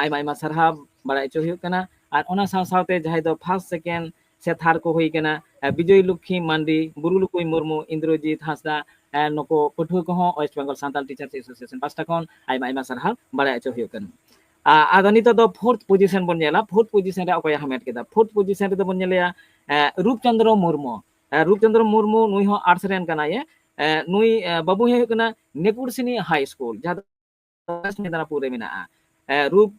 আইমা আইমা সারহাব বাড়াই চো হুᱭᱩᱜ ᱠᱟᱱᱟ ᱟᱨ ᱚᱱᱟ ᱥᱟᱶ ᱥᱟᱶᱛᱮ ᱡᱟᱦᱟᱸᱭ ᱫᱚ ᱯᱷᱟᱥᱴ ᱥᱮᱠᱮᱱᱰ ᱥᱮ ᱛᱷᱟᱨ ᱠᱚ ᱦᱩᱭ ᱠᱟᱱᱟ ᱵᱤᱡᱚᱭ ᱞᱚᱠᱠᱷᱤ ᱢᱟᱱᱰᱤ ᱵᱩᱨᱩ ᱞᱩᱠᱩᱭ ᱢᱩᱨᱢᱩ ᱤᱱᱫᱨᱚᱡᱤᱛ ᱦᱟᱸᱥᱫᱟ ᱟᱨ ᱱᱩᱠᱩ ᱯᱟᱹᱴᱷᱩᱣᱟᱹ ᱠᱚᱦᱚᱸ West Bengal Santal teachers association ᱯᱟᱥᱴᱟ ᱠᱷᱚᱱ ᱟᱭᱢᱟ ᱟᱭᱢᱟ ᱥᱟᱨᱦᱟᱣ ᱵᱟᱲᱟᱭ ᱦᱚᱪᱚ ᱦᱩᱭᱩᱜ ᱠᱟᱱᱟ ᱟᱫᱚ ᱱᱤᱛᱚᱜ ᱫᱚ ᱯᱷᱳᱨᱛ ᱯᱚᱡᱤᱥᱚᱱ ᱵᱚᱱ ᱧᱮᱞᱟ ᱯᱷᱳᱨᱛ ᱯᱚᱡᱤᱥᱚᱱ ᱨᱮ ᱚᱠᱚᱭ ᱦᱟᱢᱮᱴ ᱠᱮᱫᱟ ᱯᱷᱳᱨᱛ ᱯᱚᱡᱤᱥᱚᱱ ᱨᱮᱫᱚ ᱵᱚᱱ ᱧᱮᱞᱮᱭᱟ ᱨᱩᱯᱪᱚᱱᱫᱨᱚ ᱢᱩᱨᱢᱩ ᱨᱩᱯᱪᱚᱱᱫᱨᱚ ᱢᱩᱨᱢᱩ ᱱᱩᱭ ᱦᱚᱸ ᱟᱨᱴᱥ ᱨᱮᱱ ᱠᱟᱱᱟᱭ ᱱᱩᱭ ᱵᱟᱹᱵᱩ ᱦᱩᱭᱩᱜ ᱠᱟᱱᱟ ᱱᱮᱠᱩᱲᱥᱤᱱᱤ ᱦᱟᱭ ᱥᱠᱩᱞ ᱡᱟᱦᱟᱸ ᱫᱚ ᱢᱮᱫᱽᱱᱟᱯᱩᱨ ᱨᱮ ᱢᱮᱱᱟᱜᱼᱟ ᱨᱩᱯ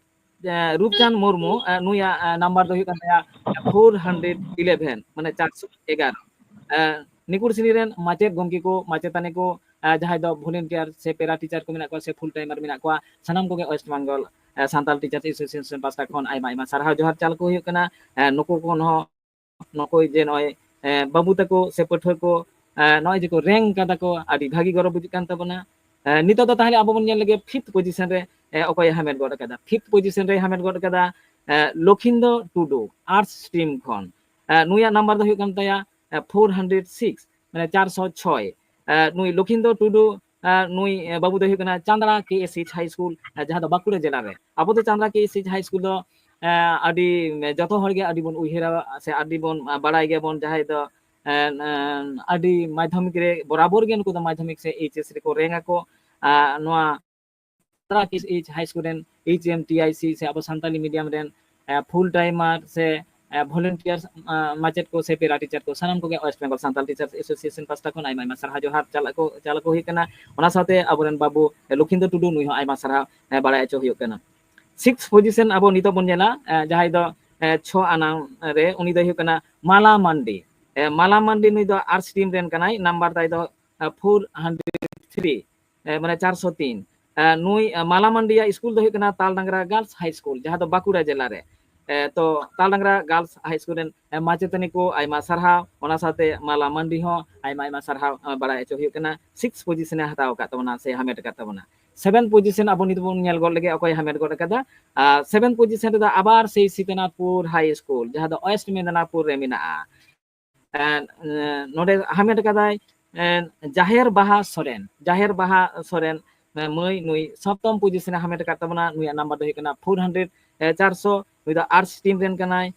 रूपचंद मुर्मू नुया नंबर दो फोर हंड्रेड इलेवन मैं चार सौ एगारो ᱱᱤᱠᱩᱲ ᱥᱤᱱᱤ ᱨᱮᱱ ᱢᱟᱪᱮᱫ ᱜᱚᱢᱠᱮ ᱠᱚ ᱢᱟᱪᱮᱛᱟᱱᱤ ᱠᱚ ᱡᱟᱦᱟᱸᱭ ᱫᱚ ᱵᱷᱚᱞᱮᱱᱴᱤᱭᱟᱨ ᱥᱮ ᱯᱮᱨᱟ ᱴᱤᱪᱟᱨ ᱠᱚ ᱢᱮᱱᱟᱜ ᱠᱚᱣᱟ ᱥᱮ ᱯᱷᱩᱞ ᱴᱟᱭᱢᱟᱨ ᱢᱮᱱᱟᱜ ᱠᱚᱣᱟ ᱥᱟᱱᱟᱢ ᱠᱚᱜᱮ West Bengal Santal teacher association ᱯᱟᱥᱴᱟ ᱠᱷᱚᱱ ᱟᱭᱢᱟ ᱟᱭᱢᱟ ᱥᱟᱨᱦᱟᱣ ᱡᱚᱦᱟᱨ ᱪᱟᱞ ᱠᱚ ᱦᱩᱭᱩᱜ ᱠᱟᱱᱟ ᱱᱩᱠᱩ ᱠᱷᱚᱱ ᱦᱚᱸ ᱱᱩᱠᱩ ᱡᱮ ᱱᱚᱜᱼᱚᱭ ᱵᱟᱹᱵᱩ ᱛᱟᱠᱚ ᱥᱮ ᱯᱟᱹᱴᱷᱩᱣᱟᱹ ᱠᱚ ᱱᱚᱜᱼᱚᱭ ᱡᱮ ᱠᱚ ᱨᱮᱝᱠ ᱠᱟᱫᱟ ᱠᱚ ᱟᱹᱰᱤ ᱵᱷᱟᱹᱜᱤ ᱜᱚᱨᱚᱵ ᱵᱩᱡᱩᱜ ᱠᱟᱱ ᱛᱟᱵᱚᱱᱟ ᱱᱤᱛᱚᱜ ᱫᱚ ᱛᱟᱦᱞᱮ ᱟᱵᱚ ᱵᱚᱱ ᱧᱮᱞ ᱞᱮᱜᱮ ᱯᱷᱤᱯ ᱯᱚজিশন ᱨᱮ ᱚᱠᱚᱭ ᱦᱟᱢᱮᱴ ᱜᱚᱫ ᱠᱟᱫᱟ ᱯᱷᱤᱯ ᱯᱚজিশন ᱨᱮ ᱦᱟᱢᱮᱴ ᱜᱚᱫ ᱠᱟᱫᱟ ᱞᱚᱠᱷᱤᱱᱫᱚ ᱴᱩᱰᱩ ᱟᱨᱴᱥ ᱥᱴᱨᱤᱢ ᱠᱷᱚᱱ ᱱᱩᱭᱟᱜ ᱱᱟᱢᱵᱟᱨ ᱫᱚ ᱦᱩᱭᱩᱜ ᱠᱟᱱ ᱛᱟᱭᱟ ফোর হান্ড্রেড সিক্স মানে চারশো ছয় নুই লক্ষিন্দর টুডু নুই বাবু ᱫᱚ ᱦᱩᱭᱩᱜ ᱠᱟᱱᱟ Chandra K S H high school ᱡᱟᱦᱟᱸ ᱫᱚ ᱵᱟᱸᱠᱩᱲᱟ ᱡᱮᱞᱟ ᱨᱮ ᱟᱵᱚ ᱫᱚ Chandra K S H high school ᱫᱚ ᱟᱹᱰᱤ ᱡᱚᱛᱚ ᱦᱚᱲ ᱜᱮ ᱟᱹᱰᱤ ᱵᱚᱱ ᱩᱭᱦᱟᱹᱨᱟ ᱥᱮ ᱟᱹᱰᱤ ᱵᱚᱱ ᱵᱟᱲᱟᱭ ᱜᱮᱭᱟ ᱵᱚᱱ ᱡᱟᱦᱟᱸᱭ ᱫᱚ ᱟᱹᱰᱤ ᱢᱟᱫᱽᱫᱷᱚᱢᱤᱠ ᱨᱮ ᱵᱚᱨᱟᱵᱚᱨ ᱜᱮ ᱱᱩᱠᱩ ᱫᱚ ᱢᱟᱫᱽᱫᱷᱚᱢᱤᱠ ᱥᱮ ᱮᱭᱤᱪ এস ᱨᱮᱠᱚ ᱨᱮᱝ ᱟᱠᱚ ᱱᱚᱣᱟ Chandra K S H high school ᱨᱮᱱ H M T I C ᱥᱮ ᱟᱵᱚ ᱥᱟᱱᱛᱟᱞᱤ ᱢᱤᱰᱤᱭᱟᱢ ᱨᱮᱱ ফুল টাইমার ᱥᱮ volunteers macet ko se pira teacher ko sanam ko ge West Bengal Santal Teachers Association pasta ko nai mai sarha johar chala ko chala ko hui kana ona sate aboren babu Lokhindo Tudu nui ho ai ma sarha bada acho hui kana sixth position abo nito bon jela jahai do ছ আনা রে উনি দো hook কানা মালা মান্ডি মালা মান্ডি নুই দো arts team রেন কানাই নাম্বার তাই দো 403 মানে 403 নুই মালা মান্ডিয়া স্কুল দো হুক কানা তালডাংরা গার্লস হাই স্কুল যাহা দো বাকুড়া জেলা রে ᱛᱚ ᱛᱟᱞᱰᱟᱝᱨᱟ ᱜᱟᱨᱞᱥ ᱦᱟᱭ ᱥᱠᱩᱞ ᱨᱮᱱ ᱢᱟᱪᱮᱛᱟᱹᱱᱤ ᱠᱚ ᱟᱭᱢᱟ ᱥᱟᱨᱦᱟᱣ ᱚᱱᱟ ᱥᱟᱶᱛᱮ ᱢᱟᱞᱟ ᱢᱟᱱᱰᱤ ᱦᱚᱸ ᱟᱭᱢᱟ ᱟᱭᱢᱟ ᱥᱟᱨᱦᱟᱣ ᱵᱟᱲᱟᱭ ᱦᱚᱪᱚ ᱦᱩᱭᱩᱜ ᱠᱟᱱᱟ ᱥᱤᱠᱥ ᱯᱚᱡᱤᱥᱚᱱᱮ ᱦᱟᱛᱟᱣ ᱟᱠᱟᱫ ᱛᱟᱵᱚᱱᱟ ᱥᱮ ᱦᱟᱢᱮᱴ ᱟᱠᱟᱫ ᱛᱟᱵᱚᱱᱟ সেভেন পজিশন আবো নিতে বন নেল গড় লাগে অকয় হামেট গড় কাদা সেভেন পজিশন রেদা আবার সেই সীতানাথপুর হাই স্কুল যাহা দা ওয়েস্ট মেদিনীপুর রে মিনা নডে হামেট কাদাই জাহের বাহা সরেন জাহের বাহা সরেন ᱢᱟᱹᱭ ᱱᱩᱭ ᱥᱚᱯᱛᱚᱢ ᱯᱚᱡᱤᱥᱚᱱ ᱦᱟᱢᱮᱴ ᱟᱠᱟᱫ ᱛᱟᱵᱚᱱᱟ ᱱᱩᱭᱟᱜ ᱱᱟᱢᱵᱟᱨ ᱫᱚ ᱦᱩᱭᱩᱜ ᱠᱟᱱᱟ 400 400 ᱱᱩᱭ ᱫᱚ ᱟᱨᱴᱥ ᱴᱤᱢ ᱨᱮᱱ ᱠᱟᱱᱟᱭ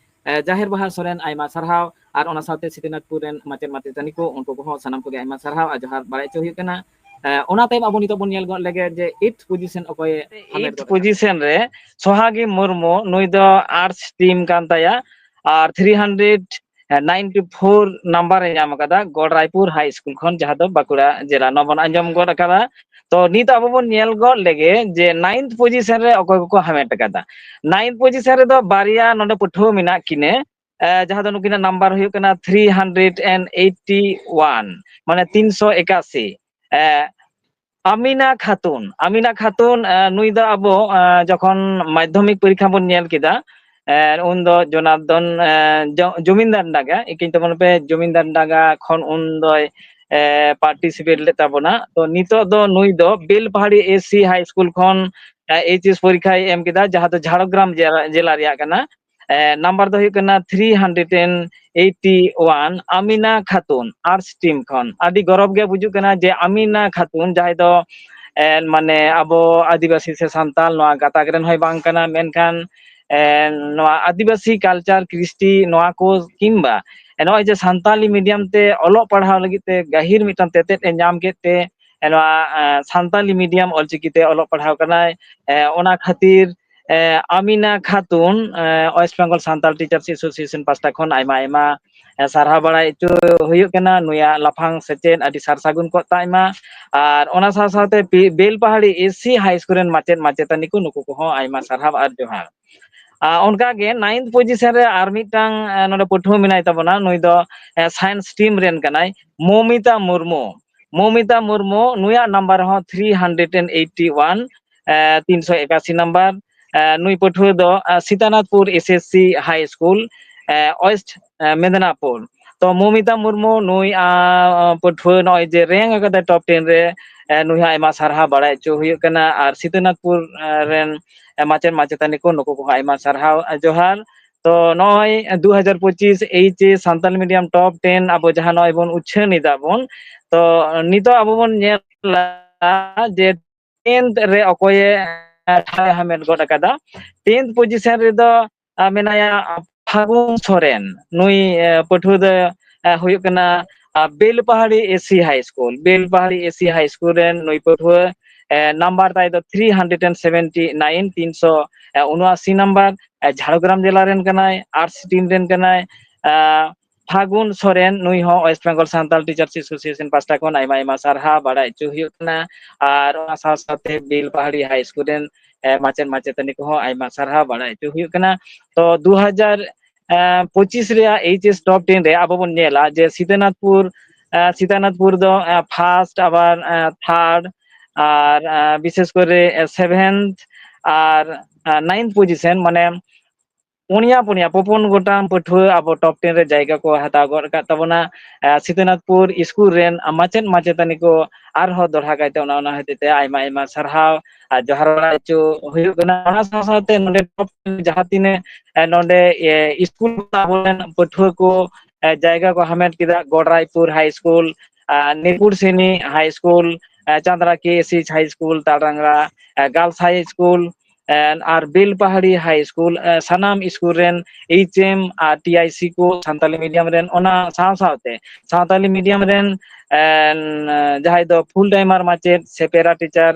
ᱡᱟᱦᱮᱨ ᱵᱟᱦᱟ ᱥᱚᱨᱮᱱ ᱟᱭᱢᱟ ᱥᱟᱨᱦᱟᱣ ᱟᱨ ᱚᱱᱟ ᱥᱟᱶᱛᱮ ᱥᱤᱛᱤᱱᱟᱛᱯᱩᱨ ᱨᱮᱱ ᱢᱟᱪᱮᱫ ᱢᱟᱪᱮᱛᱟᱹᱱᱤ ᱠᱚ ᱩᱱᱠᱩ ᱠᱚᱦᱚᱸ ᱥᱟᱱᱟᱢ ᱠᱚᱜᱮ ᱟᱭᱢᱟ ᱥᱟᱨᱦᱟᱣ ᱟᱨ ᱡᱚᱦᱟᱨ ᱵᱟᱲᱟᱭ ᱪᱚ ᱦᱩᱭᱩᱜ ᱠᱟᱱᱟ ᱚᱱᱟ ᱛᱟᱭᱚᱢ ᱟᱵᱚ ᱱᱤᱛᱚᱜ ᱵᱚᱱ ᱧᱮᱞ ᱜᱚᱫ ᱞᱮᱜᱮ ᱡᱮ 8th ᱯᱚᱡᱤᱥᱚᱱ ᱚᱠᱚᱭ 8th ᱯᱚᱡᱤᱥᱚᱱ ᱨᱮ ᱥᱚᱦᱟᱜᱤ ᱢᱩᱨᱢᱩ ᱱᱩᱭ ᱫᱚ ᱟᱨᱴᱥ ᱴᱤᱢ ᱠᱟᱱ ᱛᱟᱭᱟ ᱟᱨ 300 ᱱᱟᱭᱤᱱᱴᱤ ᱯᱷᱳᱨ ᱱᱟᱢᱵᱟᱨ ᱮ ᱧᱟᱢ ᱟᱠᱟᱫᱟ ᱜᱚᱲ ᱨᱟᱭᱯᱩᱨ ᱦᱟᱭ ᱥᱠᱩᱞ ᱠᱷᱚᱱ ᱡᱟᱦᱟᱸ ᱫᱚ ᱵᱟᱸᱠᱩᱲᱟ ᱡᱮᱞᱟ ᱱᱚᱣᱟ ᱵᱚᱱ ᱟᱸᱡᱚᱢ ᱜᱚᱫ ᱟᱠᱟᱫᱟ ᱛᱚ ᱱᱤᱛ ᱟᱵᱚ ᱵᱚᱱ ᱧᱮᱞ ᱜᱚᱫ ᱞᱮᱜᱮ ᱡᱮ ᱱᱟᱭᱤᱱᱛ ᱯᱚᱡᱤᱥᱚᱱ ᱨᱮ ᱚᱠᱚᱭ ᱠᱚᱠᱚ ᱦᱟᱢᱮᱴ ᱟᱠᱟᱫᱟ ᱱᱟᱭᱤᱱᱛ ᱯᱚᱡᱤᱥᱚᱱ ᱨᱮᱫᱚ ᱵᱟᱨᱭᱟ ᱱᱚᱰᱮ ᱯᱟᱹᱴᱷᱩᱣᱟᱹ ᱢᱮᱱᱟᱜ ᱠᱤᱱᱟᱹ ᱡᱟᱦᱟᱸ ᱫᱚ ᱱᱩᱠᱤᱱᱟᱜ ᱱᱟᱢᱵᱟᱨ ᱦᱩᱭᱩᱜ ᱠᱟᱱᱟ three hundred and eighty one ᱢᱟᱱᱮ ᱛᱤᱱᱥᱚ একাশি আমিনা খাতুন আমিনা খাতুন নুই দো আবো যখন মাধ্যমিক পরীক্ষা বন নেল কিদা উন ᱫᱚ জনার্দন জমিনদার ডাগা ইকিন তো মনে পে জমিনদার ডাগা খন উন দয় পার্টিসিপেট লে তাবনা তো নিতো ᱫᱚ নুই ᱫᱚ বেলপাহাড়ি এসি হাই স্কুল খন এইচএস পরীক্ষায় এম কেদা যাহা ᱫᱚ ঝাড়গ্রাম জেলা ᱨᱮᱭᱟᱜ ᱠᱟᱱᱟ নাম্বার ᱫᱚ ᱦᱩᱭᱩᱜ ᱠᱟᱱᱟ 381 আমিনা খাতুন আর্টস টিম খন আদি গরব গে বুঝুক কানা যে আমিনা খাতুন যাই ᱫᱚ মানে আবো আদিবাসী সে সান্তাল নোয়া গাতাক রেন হয় বাং কানা মেনখান ᱱᱚᱣᱟ ᱟᱹᱫᱤᱵᱟᱹᱥᱤ ᱠᱟᱞᱪᱟᱨ ᱠᱨᱤᱥᱴᱤ ᱱᱚᱣᱟ ᱠᱚ ᱠᱤᱢᱵᱟ ᱱᱚᱜᱼᱚᱭ ᱡᱮ ᱥᱟᱱᱛᱟᱞᱤ ᱢᱤᱰᱤᱭᱟᱢ ᱛᱮ ᱚᱞᱚᱜ ᱯᱟᱲᱦᱟᱣ ᱞᱟᱹᱜᱤᱫ ᱛᱮ ᱜᱟᱹᱦᱤᱨ ᱢᱤᱫᱴᱟᱝ ᱛᱮᱛᱮᱫ ᱮ ᱧᱟᱢ ᱠᱮᱫ ᱛᱮ ᱱᱚᱣᱟ ᱥᱟᱱᱛᱟᱞᱤ ᱢᱤᱰᱤᱭᱟᱢ ᱚᱞᱪᱤᱠᱤ ᱛᱮ ᱚᱞᱚᱜ ᱯᱟᱲᱦᱟᱣ ᱠᱟᱱᱟᱭ ᱚᱱᱟ ᱠᱷᱟᱹᱛᱤᱨ Amina Khatun West Bengal Santal teachers association পাঁচটা খন আইমা আইমা সারহা বাড়াই চো ᱦᱩᱭᱩᱜ ᱠᱟᱱᱟ ᱱᱩᱭᱟ ᱞᱟᱯᱷᱟᱝ ᱥᱮᱪᱮᱫ ᱟᱹᱰᱤ ᱥᱟᱨ ᱥᱟᱹᱜᱩᱱ ᱠᱚ ᱛᱟᱭᱢᱟ ᱟᱨ ᱚᱱᱟ ᱥᱟᱶ ᱥᱟᱶᱛᱮ Belpahari SC high school ᱨᱮᱱ ᱢᱟᱪᱮᱫ ᱢᱟᱪᱮᱛᱟᱹᱱᱤ ᱠᱚ ᱱᱩᱠᱩ ᱠᱚᱦᱚᱸ ᱟᱭᱢᱟ ᱥᱟᱨᱦᱟᱣ ᱟᱨ ᱡᱚᱦᱟᱨ ᱚᱱᱠᱟᱜᱮ ᱱᱟᱭᱤᱱᱛᱷ ᱯᱚজিᱥᱚᱱ ᱨᱮ ᱟᱨ ᱢᱤᱫᱴᱟᱝ ᱱᱚᱰᱮ ᱯᱟᱹᱴᱷᱩᱣᱟᱹ ᱢᱮᱱᱟᱭ ᱛᱟᱵᱚᱱᱟ ᱱᱩᱭ ᱫᱚ ᱥᱟᱭᱮᱱᱥ ᱴᱤᱢ ᱨᱮᱱ ᱠᱟᱱᱟᱭ ᱢᱚᱢᱤᱛᱟ ᱢᱩᱨᱢᱩ ᱢᱚᱢᱤᱛᱟ ᱢᱩᱨᱢᱩ ᱱᱩᱭᱟᱜ ᱱᱟᱢᱵᱟᱨ ᱦᱚᱸ 381 381 নাম্বার নুই পড়ুয়া দ Sitanathpur SSC high school West Medinipur তো মমিতা মুর্মু নুই পড়ুয়া নয় যে র্যাঙ্ক আকাদে টপ 10 রে নুই হাই মা সারহা বাড়াই চো হুᱭ কানা আর সীতানাথপুর রেন ᱢᱟᱪᱮᱫ ᱢᱟᱪᱮᱛᱟᱹᱱᱤ ᱠᱚ ᱱᱩᱠᱩ ᱠᱚ ᱟᱭᱢᱟ ᱥᱟᱨᱦᱟᱣ ᱡᱚᱦᱟᱨ ᱛᱚ ᱱᱚᱜᱼᱚᱭ ᱫᱩ ᱦᱟᱡᱟᱨ ᱯᱚᱸᱪᱤᱥ এইচ ᱮ ᱥᱟᱱᱛᱟᱞ ᱢᱤᱰᱤᱭᱟᱢ ᱴᱚᱯ ᱴᱮᱱ ᱟᱵᱚ ᱡᱟᱦᱟᱸ ᱱᱚᱜᱼᱚᱭ ᱵᱚᱱ ᱩᱪᱷᱟᱹᱱ ᱮᱫᱟ ᱵᱚᱱ ᱛᱚ ᱱᱤᱛᱚᱜ ᱟᱵᱚ ᱵᱚᱱ ᱧᱮᱞᱟ ᱡᱮ ᱴᱮᱱᱛ ᱨᱮ ᱚᱠᱚᱭᱮ ᱴᱷᱟᱶ ᱦᱟᱢᱮᱴ ᱜᱚᱫ ᱟᱠᱟᱫᱟ ᱴᱮᱱᱛ ᱯᱚᱡᱤᱥᱚᱱ ᱨᱮᱫᱚ ᱢᱮᱱᱟᱭᱟ ᱯᱷᱟᱹᱜᱩᱱ ᱥᱚᱨᱮᱱ ᱱᱩᱭ ᱯᱟᱹᱴᱷᱩᱣᱟᱹ ᱫᱚ ᱦᱩᱭᱩᱜ ᱠᱟᱱᱟ Belpahari SC high school Belpahari SC high school ᱨᱮᱱ ᱱᱩᱭ ᱯᱟᱹᱴᱷᱩᱣᱟᱹ নাম্বার তাই তো ᱫᱚ 379 379 নাম্বার ঝাড়গ্রাম জেলা রেন কানাই আর্টস টিম রেন কানাই ফাগুন সরেন নুই হ West Bengal Santal teachers association পাঁচটা খন আইমা আইমা সারহা বাড়াই চু কানা আর ওনা সাথে সাথে বিল পাহাড়ি হাই স্কুল রেন মাচেন মাচেতানি কো আইমা সারহা বাড়াই চু কানা তো 2000 পঁচিশ রে এইচএস টপ টেন রে, আববন নেলা যে সীতানাথপুর সীতানাথপুর দ ফার্স্ট আবার থার্ড আর বিশেষ করে সেভেন্থ আর নাইন্থ পজিশন মানে ᱯᱩᱱᱭᱟ ᱯᱩᱱᱭᱟ ᱯᱚᱯᱚᱱ ᱜᱚᱴᱟᱝ ᱯᱟᱹᱴᱷᱩᱣᱟᱹ ᱟᱵᱚ ᱴᱚᱯ 10 ᱨᱮ ᱡᱟᱭᱜᱟ ᱠᱚ ᱦᱟᱛᱟᱣ ᱜᱚᱫ ᱟᱠᱟᱫ ᱛᱟᱵᱚᱱᱟ ᱥᱤᱛᱟᱹᱱᱟᱛᱷᱯᱩᱨ ᱥᱠᱩᱞ ᱨᱮᱱ ᱢᱟᱪᱮᱫ ᱢᱟᱪᱮᱛᱟᱹᱱᱤ ᱠᱚ ᱟᱨᱦᱚᱸ ᱫᱚᱲᱦᱟ ᱠᱟᱭᱛᱮ ᱚᱱᱟ ᱚᱱᱟ ᱦᱚᱛᱮᱛᱮ ᱟᱭᱢᱟ ᱟᱭᱢᱟ ᱥᱟᱨᱦᱟᱣ ᱟᱨ ᱡᱚᱦᱟᱨ ᱵᱟᱲᱟ ᱦᱚᱪᱚ ᱦᱩᱭᱩᱜ ᱠᱟᱱᱟ ᱚᱱᱟ ᱥᱟᱶ ᱥᱟᱶᱛᱮ ᱱᱚᱰᱮ ᱴᱚᱯ ᱡᱟᱦᱟᱸ ᱛᱤᱱᱟᱹᱜ ᱱᱚᱰᱮ ᱥᱠᱩᱞ ᱟᱵᱚᱨᱮᱱ ᱯᱟᱹᱴᱷᱩᱣᱟᱹ ᱠᱚ ᱡᱟᱭᱜᱟ ᱠᱚ ᱦᱟᱢᱮᱴ ᱠᱮᱫᱟ Godraipur high school Nirpur ᱥᱮᱱᱤ high school Chandra KSH high school Tarangra girls high school আর ᱵᱮᱞᱯᱟᱦᱟᱲᱤ হাই স্কুল সানাম স্কুল রেন এইচ এম আর ᱴᱤ ᱟᱭ ᱥᱤ ᱠᱚ ᱥᱟᱱᱛᱟᱞᱤ ᱢᱤᱰᱤᱭᱟᱢ ᱨᱮᱱ ᱚᱱᱟ ᱥᱟᱶ মিডিয়াম রেন ᱢᱤᱰᱤᱭᱟᱢ ᱨᱮᱱ ফুল টাইমার মাᱪᱮᱫ ᱥᱮ ᱯᱮᱨᱟ ᱴᱤᱪᱟᱨ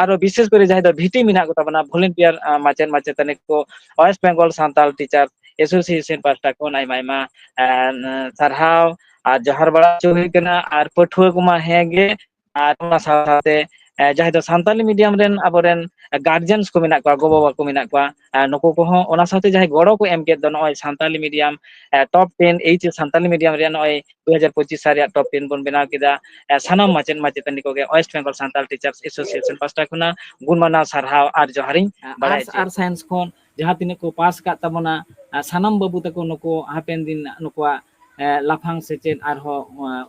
আরও বিশেষ করে যাই দো ভিটি মিনা কো তাবনা ভলেন্টিয়ার মাচেন মাচেতানি কো West Bengal Santal teacher association পাস্টা কো, নাই মাইমা সারহাও, আর জহার বাড়া চুহি আর পঠুয়া কুমা হ্যাঁ ᱟᱨ ᱚᱱᱟ ᱥᱟᱶ ᱥᱟᱶᱛᱮ ᱡᱟᱦᱟᱸᱭ ᱫᱚ ᱥᱟᱱᱛᱟᱞᱤ ᱢᱤᱰᱤᱭᱟᱢ ᱨᱮᱱ ᱟᱵᱚᱨᱮᱱ ᱜᱟᱨᱡᱮᱱᱥ ᱠᱚ ᱢᱮᱱᱟᱜ ᱠᱚᱣᱟ ᱜᱚᱼᱵᱟᱵᱟ ᱠᱚ ᱢᱮᱱᱟᱜ ᱠᱚᱣᱟ ᱱᱩᱠᱩ ᱠᱚᱦᱚᱸ ᱚᱱᱟ ᱥᱟᱶᱛᱮ ᱡᱟᱦᱟᱸᱭ ᱜᱚᱲᱚ ᱠᱚ ᱮᱢ ᱠᱮᱫ ᱫᱚ ᱱᱚᱜᱼᱚᱭ Santali medium top ten H Santali medium ᱨᱮᱭᱟᱜ ᱱᱚᱜᱼᱚᱭ ᱫᱩ ᱦᱟᱡᱟᱨ ᱯᱚᱸᱪᱤᱥ ᱥᱟᱞ ᱨᱮᱭᱟᱜ ᱴᱚᱯ ᱴᱮᱱ ᱵᱚᱱ ᱵᱮᱱᱟᱣ ᱠᱮᱫᱟ ᱥᱟᱱᱟᱢ ᱢᱟᱪᱮᱫ ᱢᱟᱪᱮᱛᱟᱹᱱᱤ ᱠᱚᱜᱮ West Bengal Santal teachers association ᱯᱟᱥᱴᱟ ᱠᱷᱚᱱᱟᱜ ᱜᱩᱱᱢᱟᱱᱟᱣ ᱥᱟᱨᱦᱟᱣ ᱟᱨ ᱡᱚᱦᱟᱨᱤᱧ ᱵᱟᱲᱟᱭ ᱟᱨ ᱥᱟᱭᱮᱱᱥ ᱠᱷᱚᱱ ᱡᱟᱦᱟᱸ ᱛᱤᱱᱟᱹᱜ ᱠᱚ ᱯᱟᱥ ᱠᱟᱜ ᱛᱟᱵᱚᱱᱟ ᱥᱟᱱᱟᱢ ᱵᱟᱹᱵᱩ ᱛᱟᱠᱚ ᱱᱩᱠᱩ ᱦᱟᱯᱮᱱ ᱫᱤᱱ ᱱᱩᱠᱩᱣᱟᱜ ᱞᱟᱯᱷᱟᱝ ᱥᱮᱪᱮᱫ ᱟᱨᱦᱚᱸ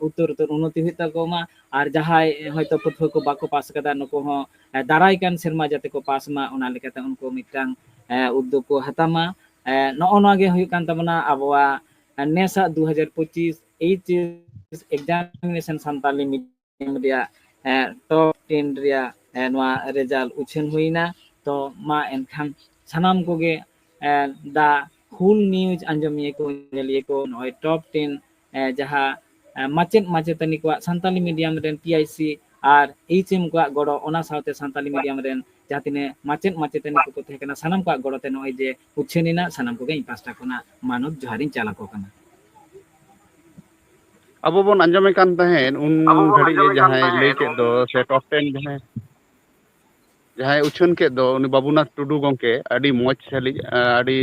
ᱩᱛᱛᱚᱨ ᱩᱛᱛᱚᱨ ᱩᱱᱱᱚᱛᱤ ᱦᱩᱭᱩᱜ ᱛᱟᱠᱚᱢᱟ ᱟᱨ ᱡᱟᱦᱟᱸᱭ ᱦᱚᱭᱛᱚ ᱯᱟᱹᱴᱷᱩᱣᱟᱹ ᱠᱚ ᱵᱟᱠᱚ ᱯᱟᱥ ᱠᱟᱫᱟ ᱱᱩᱠᱩ ᱦᱚᱸ ᱫᱟᱨᱟᱭ ᱠᱟᱱ ᱥᱮᱨᱢᱟ ᱡᱟᱛᱮ ᱠᱚ ᱯᱟᱥ ᱢᱟ ᱚᱱᱟ ᱞᱮᱠᱟᱛᱮ ᱩᱱᱠᱩ ᱢᱤᱫᱴᱟᱝ ᱩᱫᱽᱫᱳᱜᱽ ᱠᱚ ᱦᱟᱛᱟᱣ ᱢᱟ ᱱᱚᱜᱼᱚ ᱱᱚᱣᱟ ᱜᱮ ᱦᱩᱭᱩᱜ ᱠᱟᱱ ᱛᱟᱵᱚᱱᱟ ᱟᱵᱚᱣᱟᱜ ᱱᱮᱥᱟᱜ ᱫᱩ ᱦᱟᱡᱟᱨ ᱯᱚᱸᱪᱤᱥ এইচএস এক্সামিনেশন ᱥᱟᱱᱛᱟᱞᱤ ᱢᱤᱰᱤᱭᱟᱢ ᱨᱮᱭᱟᱜ ᱴᱚᱯ ᱴᱮᱱ ᱨᱮᱭᱟᱜ ᱱᱚᱣᱟ ᱨᱮᱡᱟᱞ উᱪᱷᱟᱹᱱ ᱦᱩᱭᱱᱟ ᱛᱚ ᱢᱟ ᱮᱱᱠᱷᱟᱱ ᱥᱟᱱᱟᱢ ᱠᱚᱜᱮ ᱫᱟ ᱦᱩᱞ ᱱᱤᱭᱩᱡ ᱟᱸᱡᱚᱢᱤᱭᱟᱹ ᱠᱚ ᱧᱮᱞᱤᱭᱟᱹ ᱠᱚ ᱱᱚᱜᱼᱚᱭ ᱴᱚᱯ ᱴᱮᱱ ᱡᱟᱦᱟᱸ ᱢᱟᱪᱮᱫ ᱢᱟᱪᱮᱛᱟᱹᱱᱤ ᱠᱚᱣᱟᱜ ᱥᱟᱱᱛᱟᱞᱤ ᱢᱤᱰᱤᱭᱟᱢ ᱨᱮᱱ ᱯᱤ ᱟᱭ ᱥᱤ ᱟᱨ ᱮᱭᱤᱪ ᱮᱢ ᱠᱚᱣᱟᱜ ᱜᱚᱲᱚ ᱚᱱᱟ ᱥᱟᱶᱛᱮ ᱥᱟᱱᱛᱟᱞᱤ ᱢᱤᱰᱤᱭᱟᱢ ᱨᱮᱱ ᱡᱟᱦᱟᱸ ᱛᱤᱱᱟᱹᱜ ᱢᱟᱪᱮᱫ ᱢᱟᱪᱮᱛᱟᱹᱱᱤ ᱠᱚᱠᱚ ᱛᱟᱦᱮᱸ ᱠᱟᱱᱟ ᱥᱟᱱᱟᱢ ᱠᱚᱣᱟᱜ ᱜᱚᱲᱚᱛᱮ ᱱᱚᱜᱼᱚᱭ ᱡᱮ ᱩᱪᱷᱟᱹᱱᱤᱱᱟ ᱥᱟᱱᱟᱢ ᱠᱚᱜᱮ ᱤᱧ ᱯᱟᱥᱴᱟ ᱠᱷᱚᱱᱟᱜ ᱢᱟᱱᱚᱛ ᱡᱚᱦᱟᱨᱤᱧ ᱪᱟᱞ ᱟᱠᱚ ᱠᱟᱱᱟ ᱟᱵᱚ ᱵᱚᱱ ᱟᱸᱡᱚᱢᱮ ᱠᱟᱱ ᱛᱟᱦᱮᱸᱫ ᱩᱱ ᱜᱷᱟᱹᱲᱤᱡ ᱡᱟᱦᱟᱸᱭ ᱞᱟᱹᱭ ᱠᱮᱫ ᱫᱚ ᱥᱮ ᱴᱚᱯ ᱴᱮᱱ ᱡᱟᱦᱟᱸᱭ ᱡᱟᱦᱟᱸᱭ ᱩᱪᱷᱟᱹᱱ ᱠᱮᱫ ᱫᱚ ᱩᱱᱤ ᱵᱟᱵᱩᱱᱟᱛᱷ ᱴᱩᱰᱩ ᱜᱚᱢᱠᱮ ᱟᱹᱰᱤ ᱢᱚᱡᱽ ᱥᱟᱹᱞᱤᱡ ᱟᱹᱰᱤ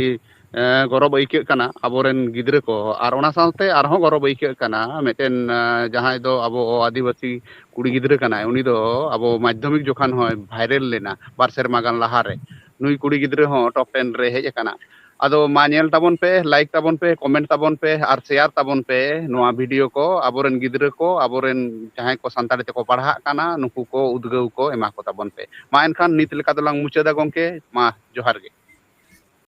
eh, ᱜᱚᱨᱚᱵ ᱟᱹᱭᱠᱟᱹᱜ ᱠᱟᱱᱟ ᱟᱵᱚᱨᱮᱱ ᱜᱤᱫᱽᱨᱟᱹ ᱠᱚ ᱟᱨ ᱚᱱᱟ ᱥᱟᱶᱛᱮ ᱟᱨᱦᱚᱸ ᱜᱚᱨᱚᱵ ᱟᱹᱭᱠᱟᱹᱜ ᱠᱟᱱᱟ ᱢᱤᱫᱴᱮᱱ eh, ᱡᱟᱦᱟᱸᱭ ᱫᱚ ᱟᱵᱚ ᱟᱹᱫᱤᱵᱟᱹᱥᱤ ᱠᱩᱲᱤ ᱜᱤᱫᱽᱨᱟᱹ ᱠᱟᱱᱟᱭ ᱩᱱᱤ ᱫᱚ ᱟᱵᱚ ᱢᱟᱫᱽᱫᱷᱚᱢᱤᱠ ᱡᱚᱠᱷᱚᱱ ᱦᱚᱸ ᱵᱷᱟᱭᱨᱟᱞ ᱞᱮᱱᱟ ᱵᱟᱨ ᱥᱮᱨᱢᱟ ᱜᱟᱱ ᱞᱟᱦᱟᱨᱮ ᱱᱩᱭ ᱠᱩᱲᱤ ᱜᱤᱫᱽᱨᱟᱹ ᱦᱚᱸ ᱴᱚᱯ ᱴᱮᱱ ᱨᱮ ᱦᱮᱡ ᱟᱠᱟᱱᱟ ᱟᱫᱚ ᱢᱟ ᱧᱮᱞ ᱛᱟᱵᱚᱱ ᱯᱮ ᱞᱟᱭᱤᱠ ᱛᱟᱵᱚᱱ ᱯᱮ ᱠᱚᱢᱮᱱᱴ ᱛᱟᱵᱚᱱ ᱯᱮ ᱟᱨ ᱥᱮᱭᱟᱨ ᱛᱟᱵᱚᱱ ᱯᱮ ᱱᱚᱣᱟ ᱵᱷᱤᱰᱤᱭᱳ ᱠᱚ ᱟᱵᱚᱨᱮᱱ ᱜᱤᱫᱽᱨᱟᱹ ᱠᱚ ᱟᱵᱚᱨᱮᱱ ᱡᱟᱦᱟᱸᱭ ᱠᱚ ᱥᱟᱱᱛᱟᱲᱤ ᱛᱮᱠᱚ ᱯᱟᱲᱦᱟᱜ ᱠᱟᱱᱟ ᱱᱩᱠᱩ ᱠᱚ ᱩᱫᱽᱜᱟᱹᱣ ᱠᱚ ᱮᱢᱟ ᱠᱚ ᱛᱟᱵᱚᱱ ᱯᱮ ᱢᱟ ᱮᱱᱠᱷᱟᱱ ᱱᱤᱛ ᱞᱮᱠᱟ ᱫᱚᱞᱟᱝ ᱢᱩᱪᱟᱹᱫᱟ ᱜᱚᱝᱠᱮ ᱢᱟ ᱡᱚᱦᱟᱨ ᱜᱮ